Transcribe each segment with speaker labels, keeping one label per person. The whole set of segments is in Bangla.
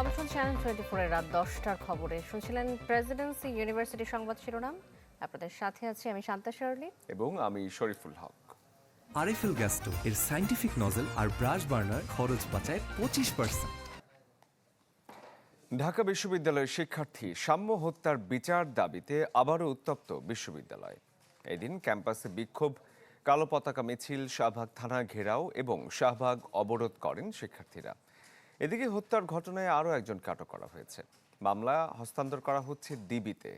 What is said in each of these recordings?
Speaker 1: আমন্ত্রণ চ্যানেল টোয়েন্টি ফোরের রাত দশটার খবরে শুনছিলেন প্রেসিডেন্সি ইউনিভার্সিটি সংবাদ শিরোনাম। আপনাদের সাথে আছি আমি শান্তা শার্লি।
Speaker 2: এবং আমি শরীফুল হক।
Speaker 3: আরএফএল গ্যাস্টো এর সাইন্টিফিক নজল আর ব্রাশ বার্নার খরচ বাঁচায় পঁচিশ পার্সেন্ট
Speaker 2: ঢাকা বিশ্ববিদ্যালয়ের শিক্ষার্থী সাম্য হত্যার বিচার দাবিতে আবারও উত্তপ্ত বিশ্ববিদ্যালয়। এদিন ক্যাম্পাসে বিক্ষোভ কালো পতাকা মিছিল শাহবাগ থানা ঘেরাও এবং শাহবাগ অবরোধ করেন শিক্ষার্থীরা। এদিকে হত্যার ঘটনায় আরও একজন আটক করা হয়েছে। মামলা হস্তান্তর করা হচ্ছে ডিবিতে।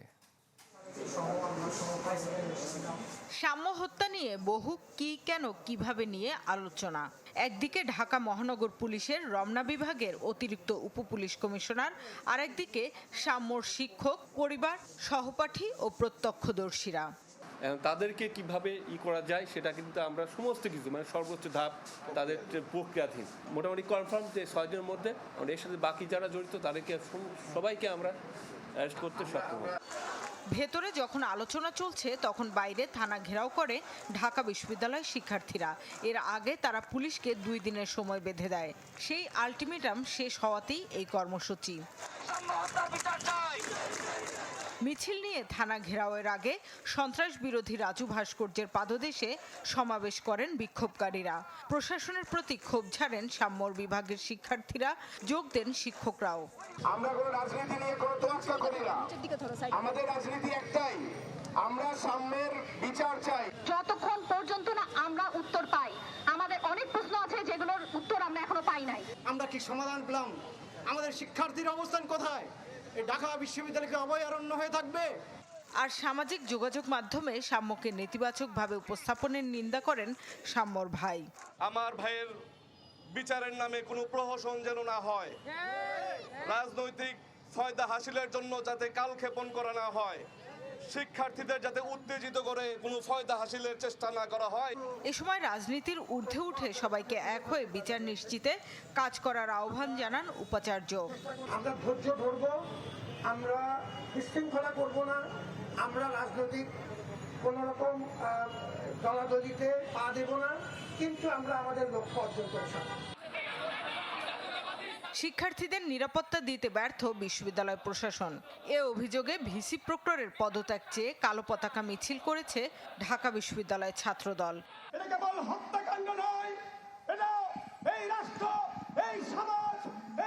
Speaker 4: সাম্য হত্যা নিয়ে বহু কি কেন, কীভাবে নিয়ে আলোচনা। একদিকে ঢাকা মহানগর পুলিশের রমনা বিভাগের অতিরিক্ত উপপুলিশ কমিশনার আর একদিকে সাম্যর শিক্ষক, পরিবার, সহপাঠী ও প্রত্যক্ষদর্শীরা।
Speaker 5: তাদেরকে কীভাবে ই করা যায় সেটা কিন্তু আমরা সমস্ত কিছু মানে সর্বোচ্চ ধাপ তাদের যে প্রক্রিয়াধীন। মোটামুটি কনফার্ম যে ছয়জনের মধ্যে আমরা এর সাথে বাকি যারা জড়িত তাদেরকে সবাইকে আমরা অ্যারেস্ট করতে সক্ষম হব
Speaker 4: ভেতরে যখন আলোচনা চলছে তখন বাইরে থানা ঘেরাও করে ঢাকা বিশ্ববিদ্যালয়ের শিক্ষার্থীরা। এর আগে তারা পুলিশকে দুই দিনের সময় বেঁধে দেয়। সেই আলটিমেটাম শেষ হওয়াতেই এই কর্মসূচি। মিছিল নিয়ে থানা ঘেরাওয়ের আগে সন্ত্রাস বিরোধী রাজু ভাস্কর্যের পাদদেশে সমাবেশ করেন বিক্ষোভকারীরা। প্রশাসনের প্রতি ক্ষোভ ঝাড়েন সাম্যর বিভাগের শিক্ষার্থীরা। যোগ দেন শিক্ষকরাও।
Speaker 6: আমরা কোনো রাজনীতি নিয়ে কোনো তোয়াক্কা করি না। আমাদের রাজনীতি একটাই। আমরা সাম্যের বিচার চাই।
Speaker 7: যতক্ষণ পর্যন্ত না আমরা উত্তর পাই। আমাদের অনেক প্রশ্ন আছে যেগুলোর উত্তর আমরা এখনও পাই নাই।
Speaker 8: আমরা কি সমাধান পেলাম? আমাদের শিক্ষার্থীর অবস্থান কোথায়? এই ঢাকা বিশ্ববিদ্যালয়কে অভয়ারণ্য হয়ে থাকবে।
Speaker 4: আর সামাজিক যোগাযোগ মাধ্যমে সাম্যকে নেতিবাচকভাবে উপস্থাপনের নিন্দা করেন সাম্যর ভাই।
Speaker 9: আমার ভাইয়ের বিচারের নামে কোনো প্রহসন যেন না হয়। রাজনৈতিক ফয়দা হাসিলের জন্য যাতে কাল ক্ষেপণ করা না হয়। শিক্ষার্থীদের যাতে উত্তেজিত করে কোনো ফয়দা হাসিলের চেষ্টা না করা হয়।
Speaker 4: এ সময় রাজনীতির ঊর্ধ্বে উঠে সবাইকে এক হয়ে বিচার নিশ্চিতে কাজ করার আহ্বান জানান উপাচার্য।
Speaker 8: আমরা ধৈর্য ধরব আমরা বিশৃঙ্খলা করব না আমরা রাজনৈতিক কোন রকম দলাদলিতে পা দেব না কিন্তু আমরা আমাদের লক্ষ্য অর্জন করে থাকব
Speaker 4: শিক্ষার্থীদের নিরাপত্তা দিতে ব্যর্থ বিশ্ববিদ্যালয় প্রশাসন। এ অভিযোগে ভিসি প্রক্টরের পদত্যাগ চেয়ে কালো পতাকা মিছিল করেছে ঢাকা বিশ্ববিদ্যালয় ছাত্রদল।
Speaker 8: এটা কেবল হত্যাকাণ্ড নয় এটা এই রাষ্ট্র এই সমাজ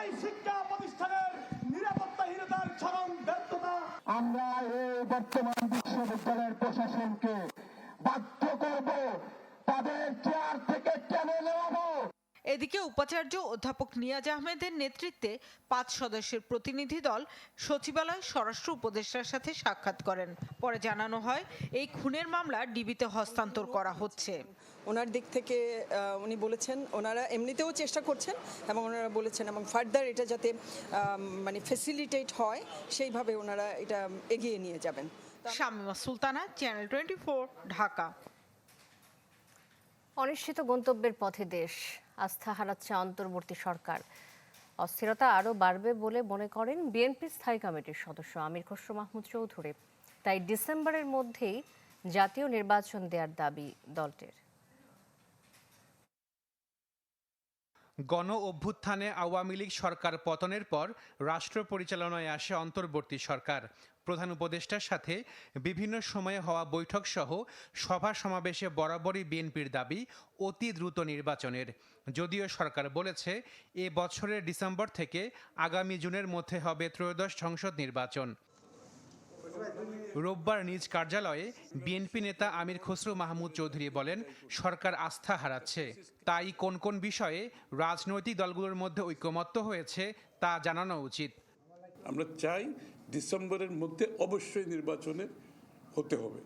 Speaker 8: এই শিক্ষা প্রতিষ্ঠানের নিরাপত্তাহীনতার চরম ব্যর্থতা। আমরা এই বর্তমান বিশ্ববিদ্যালয়ের প্রশাসনকে বাধ্য করব তাদের চেয়ার থেকে টেনে নেওয়াবো
Speaker 4: এদিকে উপাচার্য অধ্যাপক নিয়াজ আহমেদের নেতৃত্বে পাঁচ সদস্যের প্রতিনিধি দল সচিবালয় স্বরাষ্ট্র উপদেষ্টার সাথে সাক্ষাৎ করেন। পরে জানানো হয় এই খুনের মামলা ডিবিতে হস্তান্তর করা হচ্ছে।
Speaker 10: ওনার দিক থেকে উনি বলেছেন ওনারা এমনিতেও চেষ্টা করছেন এবং ওনারা বলেছেন এবং ফার্দার এটা যাতে মানে ফেসিলিটেট হয় সেইভাবে ওনারা এটা এগিয়ে নিয়ে যাবেন।
Speaker 4: Shamima Sultana channel twenty Dhaka.
Speaker 1: অনিশ্চিত গন্তব্যের পথে দেশ। আস্থা হারাচ্ছে অন্তর্বর্তী সরকার। অস্থিরতা আরও বাড়বে বলে মনে করেন বিএনপি স্থায়ী কমিটির সদস্য আমির খসরু মাহমুদ চৌধুরী। তাই ডিসেম্বরের মধ্যেই জাতীয় নির্বাচন দেওয়ার দাবি দলটির।
Speaker 11: গণ অভ্যুত্থানে আওয়ামী লীগ সরকার পতনের পর রাষ্ট্র পরিচালনায় আসে অন্তর্বর্তী সরকার। প্রধান উপদেষ্টার সাথে বিভিন্ন সময়ে হওয়া বৈঠক সহ সভা সমাবেশে বরাবরই বিএনপির দাবি অতি দ্রুত নির্বাচনের। যদিও সরকার বলেছে, এ বছরের ডিসেম্বর থেকে আগামী জুনের মধ্যে হবে ত্রয়োদশ সংসদ নির্বাচন। রোববার নিজ কার্যালয়ে বিএনপি নেতা আমির খসরু মাহমুদ চৌধুরী বলেন, সরকার আস্থা হারাচ্ছে। তাই কোন কোন বিষয়ে রাজনৈতিক দলগুলোর মধ্যে ঐক্যমত্য হয়েছে তা জানানো উচিত।
Speaker 9: আমরা চাই ডিসেম্বরের মধ্যে অবশ্যই নির্বাচনে হতে হবে।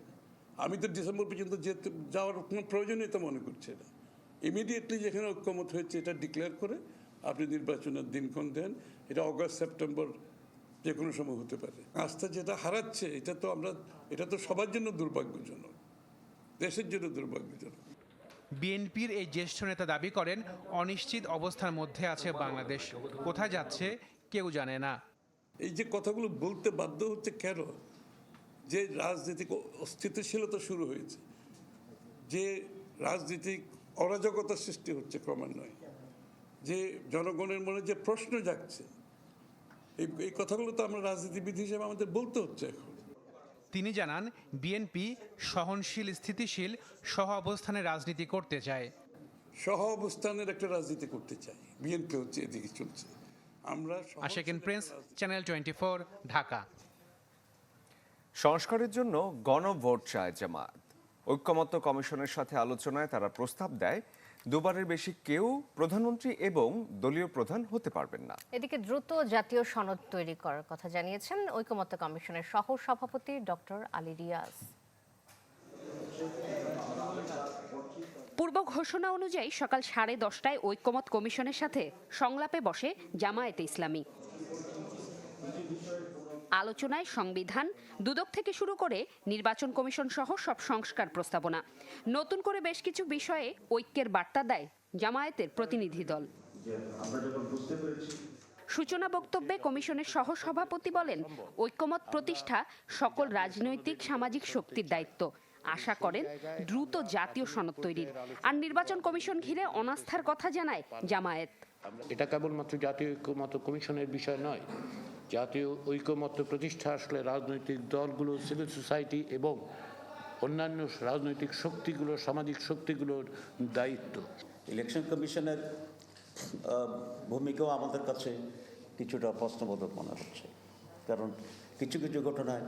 Speaker 9: আমি তো ডিসেম্বর পর্যন্ত যেতে, যাওয়ার কোনো প্রয়োজনীয়তা মনে করছি না। ইমিডিয়েটলি যেখানে ঐক্যমত হয়েছে এটা ডিক্লেয়ার করে আপনি নির্বাচনের দিনক্ষণ দেন। এটা অগাস্ট সেপ্টেম্বর যে কোনো সময় হতে পারে। আস্থা যেটা হারাচ্ছে এটা তো আমরা এটা তো সবার জন্য দুর্ভাগ্যজনক। দেশের জন্য দুর্ভাগ্যজনক।
Speaker 11: বিএনপির এই জ্যেষ্ঠ নেতা দাবি করেন অনিশ্চিত অবস্থার মধ্যে আছে বাংলাদেশ। কোথায় যাচ্ছে কেউ জানে না।
Speaker 9: এই যে কথাগুলো বলতে বাধ্য হচ্ছে কেন? যে রাজনৈতিক অস্থিতিশীলতা শুরু হয়েছে যে রাজনৈতিক অরাজকতার সৃষ্টি হচ্ছে ক্রমান্বয়ে যে জনগণের মনে যে প্রশ্ন জাগছে এই এই কথাগুলো তো আমরা রাজনীতিবিদ হিসেবে আমাদের বলতে হচ্ছে এখন।
Speaker 11: তিনি জানান বিএনপি সহনশীল স্থিতিশীল সহ অবস্থানে রাজনীতি করতে চায়।
Speaker 9: সহ অবস্থানের একটা রাজনীতি করতে চাই। বিএনপি হচ্ছে এদিকে চলছে। আমরা
Speaker 11: Ashekin Prince channel twenty Dhaka.
Speaker 2: সংস্কারের জন্য গণভোট চায় জামায়াত ঐক্যমত্য কমিশনের সাথে আলোচনায় তারা প্রস্তাব দেয় দুবারের বেশি কেউ প্রধানমন্ত্রী এবং দলীয় প্রধান হতে পারবেন না।
Speaker 1: এদিকে দ্রুত জাতীয় সনদ তৈরি করার কথা জানিয়েছেন ঐকমত্য কমিশনের সহ সভাপতি ডক্টর আলী রিয়াজ।
Speaker 12: পূর্ব ঘোষণা অনুযায়ী সকাল সাড়ে দশটায় ঐক্যমত কমিশনের সাথে সংলাপে বসে জামায়াতে ইসলামী। আলোচনায় সংবিধান, দুদক থেকে শুরু করে নির্বাচন কমিশন সহ সব সংস্কার প্রস্তাবনা। নতুন করে বেশ কিছু বিষয়ে ঐক্যের বার্তা দেয় জামায়াতের প্রতিনিধি দল। সূচনা বক্তব্যে কমিশনের সহ সভাপতি বলেন, ঐক্যমত প্রতিষ্ঠা সকল রাজনৈতিক, সামাজিক শক্তির দায়িত্ব। আশা করেন দ্রুত জাতীয় সনদ তৈরির। আর নির্বাচন কমিশন ঘিরে অনাস্থার কথা জানায় জামায়াত।
Speaker 13: এটা কেবলমাত্র জাতীয় ঐক্যমত্য কমিশনের বিষয় নয় জাতীয় ঐক্যমত্য প্রতিষ্ঠা আসলে রাজনৈতিক দলগুলো সিভিল সোসাইটি এবং অন্যান্য রাজনৈতিক শক্তিগুলো সামাজিক শক্তিগুলোর দায়িত্ব।
Speaker 14: ইলেকশন কমিশনের ভূমিকাও আমাদের কাছে কিছুটা প্রশ্নবোধক মনে হচ্ছে। কারণ কিছু কিছু ঘটনায়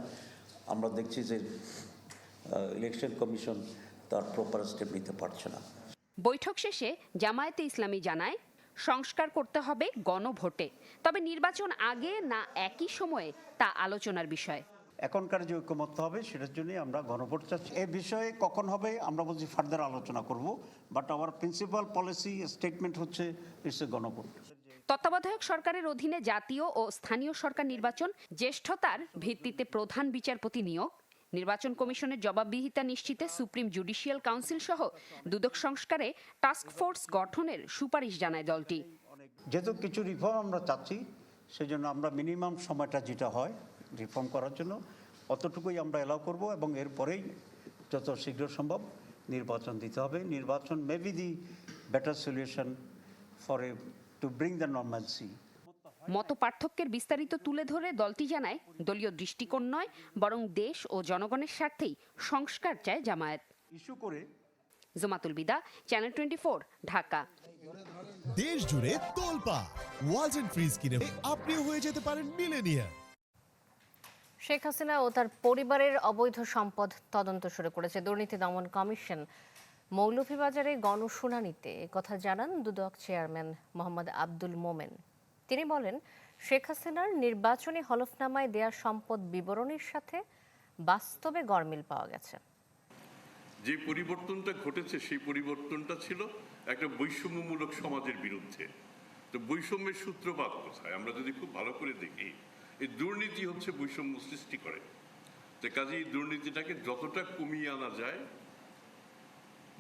Speaker 14: আমরা দেখছি যে ইলেকশন কমিশন তার প্রপার স্টেপ নিতে পারছে না।
Speaker 12: বৈঠক শেষে জামায়াতে ইসলামী জানায় সংস্কার করতে হবে গণভোটে। তবে নির্বাচন আগে না একই সময়ে তা আলোচনার বিষয়।
Speaker 14: এখনকার যে ঐক্যমত্য হবে সেটার জন্য আমরা গণভোট চাচ্ছি। এই বিষয়ে কখন হবে আমরা বলছি ফার্দার আলোচনা করব। বাট আমার প্রিন্সিপাল পলিসি স্টেটমেন্ট হচ্ছে ইটস এ গণভোট।
Speaker 12: তত্ত্বাবধায়ক সরকারের অধীনে জাতীয় ও স্থানীয় সরকার নির্বাচন জ্যেষ্ঠতার ভিত্তিতে প্রধান বিচারপতি নিয়োগ নির্বাচন কমিশনের জবাবদিহিতা নিশ্চিতে সুপ্রিম জুডিশিয়াল কাউন্সিল সহ দুদক সংস্কারে টাস্ক ফোর্স গঠনের সুপারিশ জানায় দলটি।
Speaker 14: যেহেতু কিছু রিফর্ম আমরা চাচ্ছি সেই জন্য আমরা মিনিমাম সময়টা যেটা হয় রিফর্ম করার জন্য অতটুকুই আমরা এলাও করব এবং এরপরেই যত শীঘ্র সম্ভব নির্বাচন দিতে হবে। নির্বাচন may be the better solution for a to bring the normalcy
Speaker 12: মত পার্থক্যের বিস্তারিত তুলে ধরে দলটি জানায় দলীয় দৃষ্টিকোণ নয় বরং দেশ ও জনগণের স্বার্থেই সংস্কার চায় জামায়াত।
Speaker 14: ইস্যু করে
Speaker 12: জোমাতুল বিদা চ্যানেল টোয়েন্টি ফোর ঢাকা।
Speaker 15: দেশ জুড়ে তোলপা ওয়ালটন ফ্রিজ কিনে আপনিও হয়ে যেতে পারেন মিলেনিয়ার
Speaker 1: শেখ হাসিনা ও তার পরিবারের অবৈধ সম্পদ তদন্ত শুরু করেছে। দুর্নীতি দমন কমিশন মৌলভীবাজারে গণশুনানিতে। কথা জানান দুদক চেয়ারম্যান মোহাম্মদ আব্দুল মোমেন। তিনি বলেন, শেখ হাসিনার নির্বাচনী হলফনামায় দেয়া সম্পদ বিবরণীর সাথে বাস্তবে গরমিল পাওয়া গেছে।
Speaker 16: যে পরিবর্তনটা ঘটেছে, সেই পরিবর্তনটা ছিল একটা বৈষম্যমূলক সমাজের বিরুদ্ধে। তো বৈষম্যের সূত্রপাত কোথায়? আমরা যদি খুব ভালো করে দেখি, এই দুর্নীতি হচ্ছে বৈষম্য সৃষ্টি করে। তো কাজে এই দুর্নীতিটাকে যতটা কমিয়ে আনা যায়,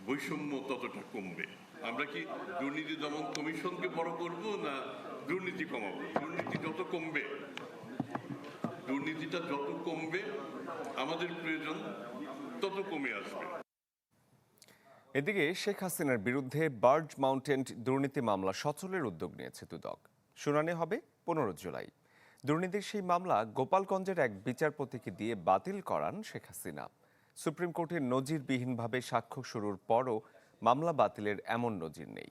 Speaker 16: বৈষম্য ততটা কমবে। আমরা কি দুর্নীতি দমন কমিশনকে বড় করব না দুর্নীতি কমাবো। দুর্নীতি যত কমবে, দুর্নীতিটা যত কমবে, আমাদের প্রয়োজন তত কমে আসবে।
Speaker 2: এদিকে শেখ হাসিনার বিরুদ্ধে বার্জ মাউন্টেন দুর্নীতি মামলা সচলের উদ্যোগ নিয়েছে দুদক। শুনানি হবে পনেরো জুলাই। দুর্নীতির সেই মামলা গোপালগঞ্জের এক বিচারপতিকে দিয়ে বাতিল করান শেখ হাসিনা। সুপ্রিম কোর্টের নজিরবিহীনভাবে সাক্ষ্য শুরুর পরও মামলা বাতিলের এমন নজির নেই।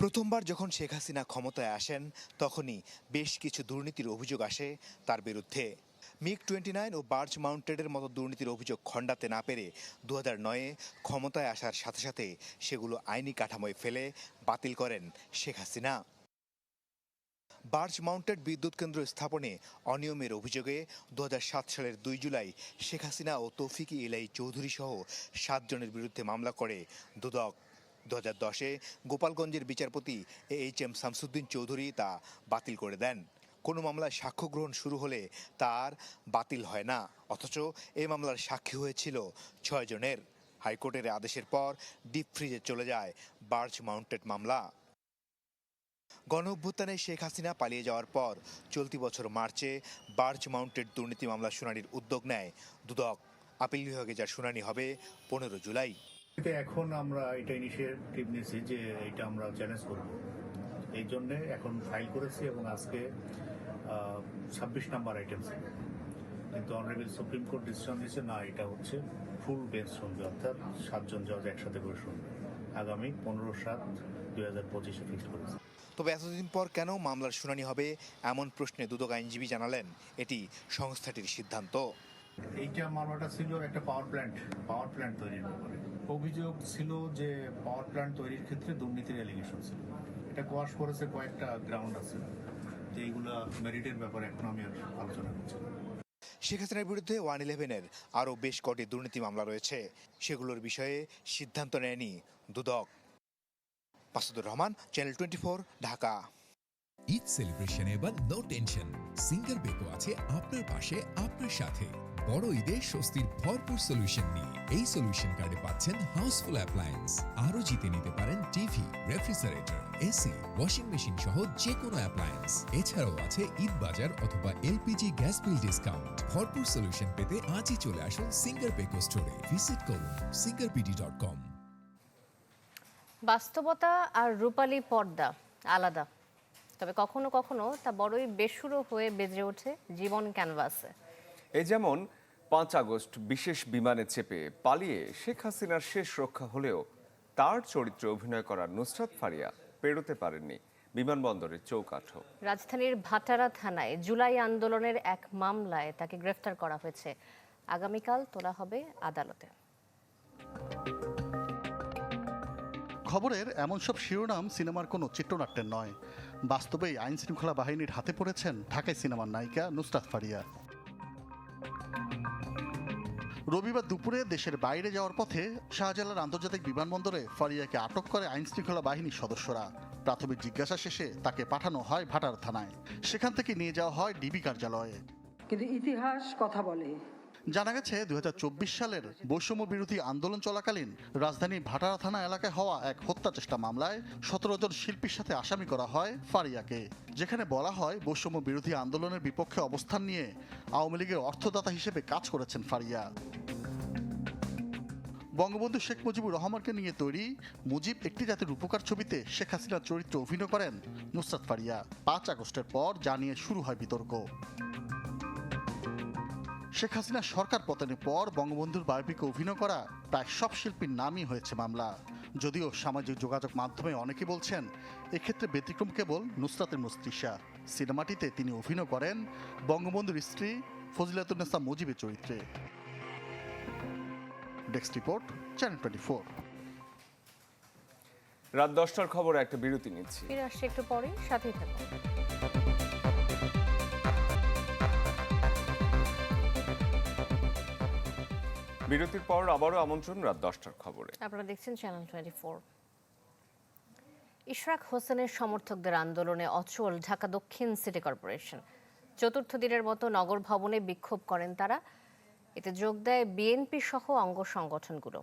Speaker 17: প্রথমবার যখন শেখ হাসিনা ক্ষমতায় আসেন, তখনই বেশ কিছু দুর্নীতির অভিযোগ আসে তার বিরুদ্ধে। মিগ টোয়েন্টি নাইন ও বার্জ মাউন্টেডের মতো দুর্নীতির অভিযোগ খণ্ডাতে না পেরে দু হাজার নয়ে ক্ষমতায় আসার সাথে সাথে সেগুলো আইনি কাঠামোয় ফেলে বাতিল করেন শেখ হাসিনা। বার্জ মাউন্টেড বিদ্যুৎ কেন্দ্র স্থাপনে অনিয়মের অভিযোগে দু হাজার সাত সালের দুই জুলাই শেখ হাসিনা ও তৌফিকি ইলাই চৌধুরী সহ সাতজনের বিরুদ্ধে মামলা করে দুদক। দু হাজার দশে গোপালগঞ্জের বিচারপতি A H M Shamsuddin Chowdhury তা বাতিল করে দেন। কোনো মামলায় সাক্ষ্য গ্রহণ শুরু হলে তার বাতিল হয় না। অথচ এই মামলার সাক্ষী হয়েছিল ছয় জনের। হাইকোর্টের আদেশের পর ডিপ ফ্রিজে চলে যায় বার্জ মাউন্টেড মামলা। গণ অভ্যুত্থানে শেখ হাসিনা পালিয়ে যাওয়ার পর চলতি বছর মার্চে বার্জ মাউন্টেড দুর্নীতি মামলা শুনানির উদ্যোগ নেয় দুদক। আপিল বিভাগে যার শুনানি হবে পনেরো জুলাই।
Speaker 18: এখন আমরা এটা ইনিশিয়েটিভ নিয়েছি যে এটা আমরা চ্যালেঞ্জ করব। এই জন্যে এখন ফাইল করেছি এবং আজকে ছাব্বিশ নাম্বার আইটেম ছিল কিন্তু অনারেবল সুপ্রিম কোর্ট ডিসিশন দিয়েছে না এটা হচ্ছে ফুল বেঞ্চ শুনবে অর্থাৎ সাতজন জজ একসাথে করে শুনবে। আগামী পনেরো সাত দুই হাজার পঁচিশে ফিক্স করেছে।
Speaker 17: তবে এতদিন পর কেন মামলার শুনানি হবে এমন প্রশ্নে দুদক আইনজীবী জানালেন এটি সংস্থাটির সিদ্ধান্ত।
Speaker 18: এইটা মামলাটা ছিল একটা পাওয়ার প্ল্যান্ট পাওয়ার প্ল্যান্ট তৈরির ব্যাপারে। অভিযোগ ছিল যে পাওয়ার প্ল্যান্ট তৈরির ক্ষেত্রে দুর্নীতির এলিগেশন ছিল। এটা কোয়াশ করেছে কয়েকটা গ্রাউন্ড আছে যে এইগুলা মেরিটের ব্যাপারে এখন আমি আলোচনা করছি।
Speaker 17: শেখ হাসিনার বিরুদ্ধে ওয়ান ইলেভেনের আরও বেশ কটি দুর্নীতি মামলা রয়েছে। সেগুলোর বিষয়ে সিদ্ধান্ত নেয়নি দুদক। Masudur Rahman channel twenty Dhaka.
Speaker 15: Eid সেলিব্রেশনে এবার নো টেনশন সিঙ্গেল বেকো আছে আপনার পাশে, আপনার সাথে। বড় ঈদে স্বস্তির ভরপুর সলিউশন নিয়ে। এই সলিউশন কার্ডে পাচ্ছেন হাউসফুল অ্যাপ্লায়েন্স আরও জিতে নিতে পারেন TV refrigerator AC washing machine সহ যে কোনো অ্যাপ্লায়েন্স এছাড়াও আছে ঈদ বাজার অথবা এলপিজি গ্যাস বিল ডিসকাউন্ট ভরপুর সলিউশন পেতে আজই চলে আসুন সিঙ্গার বেকো স্টোরে ভিজিট করুন সিঙ্গার পিডি ডট কম
Speaker 1: বাস্তবতা আর রূপালী পর্দা আলাদা। তবে কখনো কখনো তা বড়ই বেসুরো হয়ে বেজে ওঠে জীবন ক্যানভাসে।
Speaker 2: এই যেমন পাঁচ আগস্ট বিশেষ বিমানে চেপে পালিয়ে শেখ হাসিনার শেষ রক্ষা হলেও তার চরিত্রে অভিনয় করা নুসরাত ফারিয়া পেরোতে পারেননি বিমানবন্দরের চৌকাঠও।
Speaker 1: রাজধানীর ভাটারা থানায় জুলাই আন্দোলনের এক মামলায় তাকে গ্রেফতার করা হয়েছে। আগামীকাল তোলা হবে আদালতে।
Speaker 19: খবরের এমন সব শিরোনাম সিনেমার কোনো চিত্রনাট্যের নয়। বাস্তবেই আইন শৃঙ্খলা বাহিনীর হাতে পড়েছেন ঢাকায় সিনেমার নায়িকা নুসরাত ফারিয়া। রবিবার দুপুরে দেশের বাইরে যাওয়ার পথে শাহজালাল আন্তর্জাতিক বিমানবন্দরে ফারিয়াকে আটক করে আইন শৃঙ্খলা বাহিনীর সদস্যরা। প্রাথমিক জিজ্ঞাসা শেষে তাকে পাঠানো হয় ভাটার থানায়। সেখান থেকে নিয়ে যাওয়া হয় ডিবি কার্যালয়ে।
Speaker 20: কিন্তু ইতিহাস কথা বলে।
Speaker 19: জানা গেছে দু হাজার চব্বিশ সালের বৈষম্য বিরোধী আন্দোলন চলাকালীন রাজধানীর ভাটারা থানা এলাকায় হওয়া এক হত্যা চেষ্টা মামলায় সতেরো জন শিল্পীর সাথে আসামি করা হয় ফারিয়াকে, যেখানে বলা হয় বৈষম্য বিরোধী আন্দোলনের বিপক্ষে অবস্থান নিয়ে আওয়ামী লীগের অর্থদাতা হিসেবে কাজ করেছেন ফারিয়া। বঙ্গবন্ধু শেখ মুজিবুর রহমানকে নিয়ে তৈরি মুজিব একটি জাতির উপকার ছবিতে শেখ হাসিনার চরিত্রে অভিনয় করেন নুসরাত ফারিয়া। পাঁচ আগস্টের পর জানিয়ে শুরু হয় বিতর্ক। শেখ হাসিনা সরকার পতনের পর বঙ্গবন্ধুর বায়োপিকে অভিনয় করা প্রায় সব শিল্পীর নামই হয়েছে মামলা। যদিও সামাজিক যোগাযোগ মাধ্যমে অনেকে বলছেন এক্ষেত্রে ব্যতিক্রম কেবল নুসরাতের মুস্তিশা সিনেমাটিতে তিনি অভিনয় করেন বঙ্গবন্ধুর স্ত্রী ফজিলাতুন্নেসা মুজিবের চরিত্রে। Desk report channel twenty four.
Speaker 2: রাত দশটার খবর একটা বিরতি নিচ্ছি।
Speaker 1: ফিরে আসছে একটু পরে সাথেই থাকুন।
Speaker 2: বিরতির পর আবারও আমন্ত্রণ রাত দশটার খবরে।
Speaker 1: আপনারা দেখছেন চ্যানেল টোয়েন্টি ফোর ইশরাক হোসেনের সমর্থকদের আন্দোলনে অচল ঢাকা দক্ষিণ সিটি কর্পোরেশন। চতুর্থ দিনের মতো নগর ভবনে বিক্ষোভ করেন তারা। এতে যোগ দেয় বিএনপি সহ অঙ্গ সংগঠনগুলো।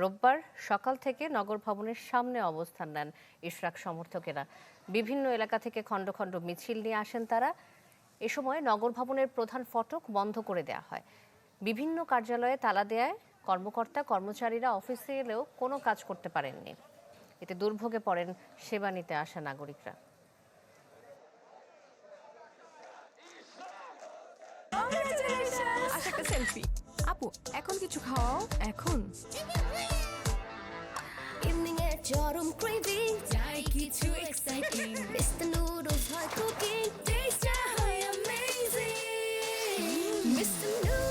Speaker 1: রোববার সকাল থেকে নগর ভবনের সামনে অবস্থান নেন ইশরাক সমর্থকেরা। বিভিন্ন এলাকা থেকে খণ্ড খণ্ড মিছিল নিয়ে আসেন তারা। এ সময় নগর ভবনের প্রধান ফটক বন্ধ করে দেওয়া হয়। বিভিন্ন কার্যালয়ে তালা দেয়ায় কর্মকর্তা কর্মচারীরা অফিসে এলেও কোনো কাজ করতে পারেননি। এতে দুর্ভোগে পড়েন সেবা নিতে আসা নাগরিকরা।
Speaker 21: আচ্ছা সেলফি আপু এখন কিছু খাওয়াও? এখন?
Speaker 22: ইভিনিং এর চরম ক্রেভিং চাই কিছু এক্সাইটিং মিস্টার নুডলস হয় কুকিং টেস্টটা হয় অ্যামেজিং মিস্টার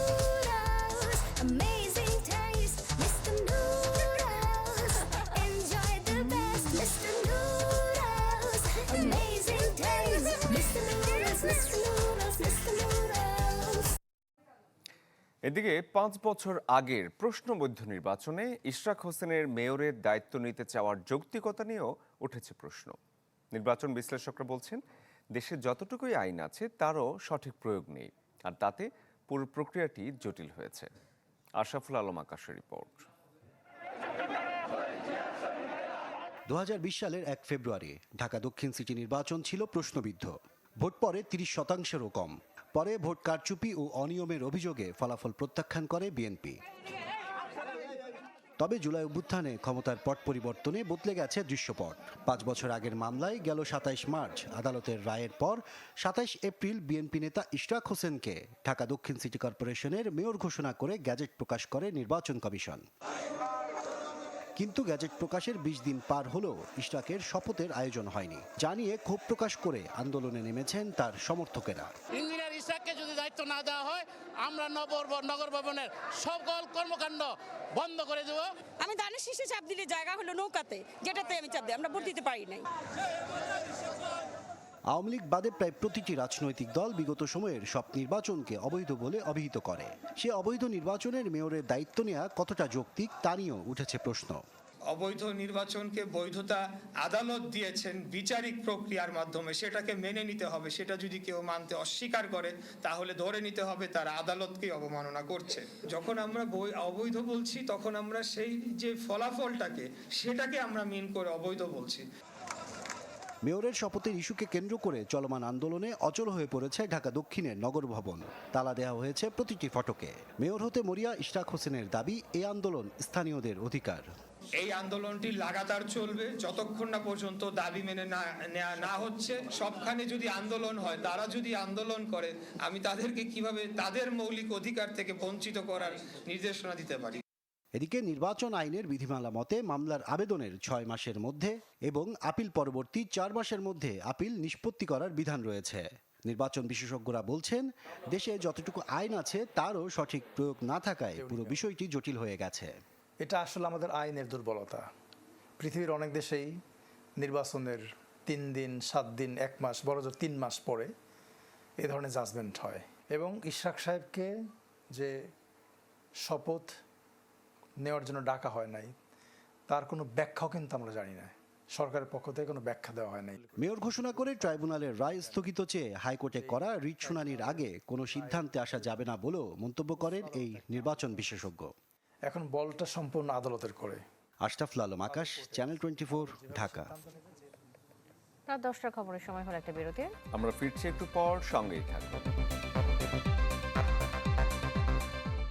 Speaker 2: এদিকে পাঁচ বছর আগের প্রশ্নবদ্ধ নির্বাচনে ইশরাক হোসেনের মেয়রের দায়িত্ব নিতে চাওয়ার যৌক্তিকতা নিয়েও উঠেছে প্রশ্ন। নির্বাচন বিশ্লেষকরা বলছেন, দেশে যতটুকুই আইন আছে তারও সঠিক প্রয়োগ নেই, আর তাতে পুরো প্রক্রিয়াটি জটিল হয়েছে। আশরাফুল আলম আকাশের রিপোর্ট।
Speaker 23: দু হাজার বিশ সালের এক ফেব্রুয়ারি ঢাকা দক্ষিণ সিটি নির্বাচন ছিল প্রশ্নবিদ্ধ। ভোট পরে তিরিশ শতাংশেরও কম। পরে ভোট কারচুপি ও অনিয়মের অভিযোগে ফলাফল প্রত্যাখ্যান করে বিএনপি। তবে জুলাই অভ্যুত্থানে ক্ষমতার পট পরিবর্তনে বদলে গেছে দৃশ্যপট। পাঁচ বছর আগের মামলায় গেল সাতাইশ মার্চ। আদালতের রায়ের পর সাতাইশ এপ্রিল বিএনপি নেতা ইশরাক হোসেনকে ঢাকা দক্ষিণ সিটি কর্পোরেশনের মেয়র ঘোষণা করে গ্যাজেট প্রকাশ করে নির্বাচন কমিশন। কিন্তু গ্যাজেট প্রকাশের বিশ দিন পার হলেও ইশরাকের শপথের আয়োজন হয়নি। জানিয়ে ক্ষোভ প্রকাশ করে আন্দোলনে নেমেছেন তার সমর্থকেরা
Speaker 24: ইঞ্জিনিয়ার ইসাককে যদি দায়িত্ব না দেওয়া হয় আমরা নগর নগর ভবনের সকল কর্মকাণ্ড বন্ধ করে দেব।
Speaker 25: আমি ধানের শীষে চাপ দিলে জায়গা হলো নৌকাতে যেটাতে আমি চাপ দিই আমরা ভোট দিতে পারি নাই।
Speaker 23: আওয়ামী লীগ বাদে প্রায় প্রতিটি রাজনৈতিক দল বিগত সময়ের সব নির্বাচনকে অবৈধ বলে অভিহিত করে। সে অবৈধ নির্বাচনের মেয়রের দায়িত্ব নেওয়া কতটা যৌক্তিক তা নিয়েও উঠেছে প্রশ্ন।
Speaker 26: অবৈধ নির্বাচনকে বৈধতা আদালত দিয়েছেন বিচারিক প্রক্রিয়ার মাধ্যমে, সেটাকে মেনে নিতে হবে, সেটা যদি কেউ মানতে অস্বীকার করে, তাহলে ধরে নিতে হবে তারা আদালতকে অবমাননা করছে। যখন আমরা বৈ- অবৈধ বলছি, তখন আমরা সেই যে ফলাফলটাকে, সেটাকে আমরা মিন করে অবৈধ বলছি।
Speaker 23: মেয়রের শপথের ইস্যুকে কেন্দ্র করে চলমান আন্দোলনে অচল হয়ে পড়েছে ঢাকা দক্ষিণের নগর ভবন। তালা দেওয়া হয়েছে প্রতিটি ফটকে। মেয়র হতে মরিয়া ইশরাক হোসেনের দাবি এই আন্দোলন স্থানীয়দের অধিকার।
Speaker 26: এই আন্দোলনটি লাগাতার চলবে, যতক্ষণ না পর্যন্ত দাবি মেনে না নেওয়া না হচ্ছে, সবখানে যদি আন্দোলন হয়, তারা যদি আন্দোলন করে, আমি তাদেরকে কীভাবে তাদের মৌলিক অধিকার থেকে বঞ্চিত করার নির্দেশনা দিতে পারি?
Speaker 23: এদিকে নির্বাচন আইনের বিধিমালা মতে মামলার আবেদনের ছয় মাসের মধ্যে এবং আপিল পরবর্তী চার মাসের মধ্যে আপিল নিষ্পত্তি করার বিধান রয়েছে। নির্বাচন বিশেষজ্ঞরা বলছেন, দেশে যতটুকু আইন আছে, তারও সঠিক প্রয়োগ না থাকায় পুরো বিষয়টি জটিল হয়ে গেছে।
Speaker 27: এটা আসলে আমাদের আইনের দুর্বলতা। পৃথিবীর অনেক দেশেই নির্বাচনের তিন দিন, সাত দিন, এক মাস, বড় জোর তিন মাস পরে এ ধরনের জাজমেন্ট হয়। এবং ইশরাক সাহেবকে যে শপথ নেওয়ার জন্য ডাকা হয় নাই, তার কোনো ব্যাখ্যাও কিন্তু আমরা জানি না। সরকারের পক্ষ থেকে কোনো ব্যাখ্যা দেওয়া হয় নাই।
Speaker 23: মেয়র ঘোষণা করে ট্রাইব্যুনালের রায় স্থগিত চেয়ে হাইকোর্টে করা রিট শুনানির আগে কোনো সিদ্ধান্তে আসা যাবে না বলেও মন্তব্য করেন এই নির্বাচন বিশেষজ্ঞ।
Speaker 27: এখন বলটা সম্পূর্ণ আদালতের করে।
Speaker 23: Ashraful Alam Akash channel twenty Dhaka.
Speaker 1: রাত দশটার খবরের সময় হলো একটা বিরতির।
Speaker 2: আমরা ফিরছি একটু পর সঙ্গেই থাকব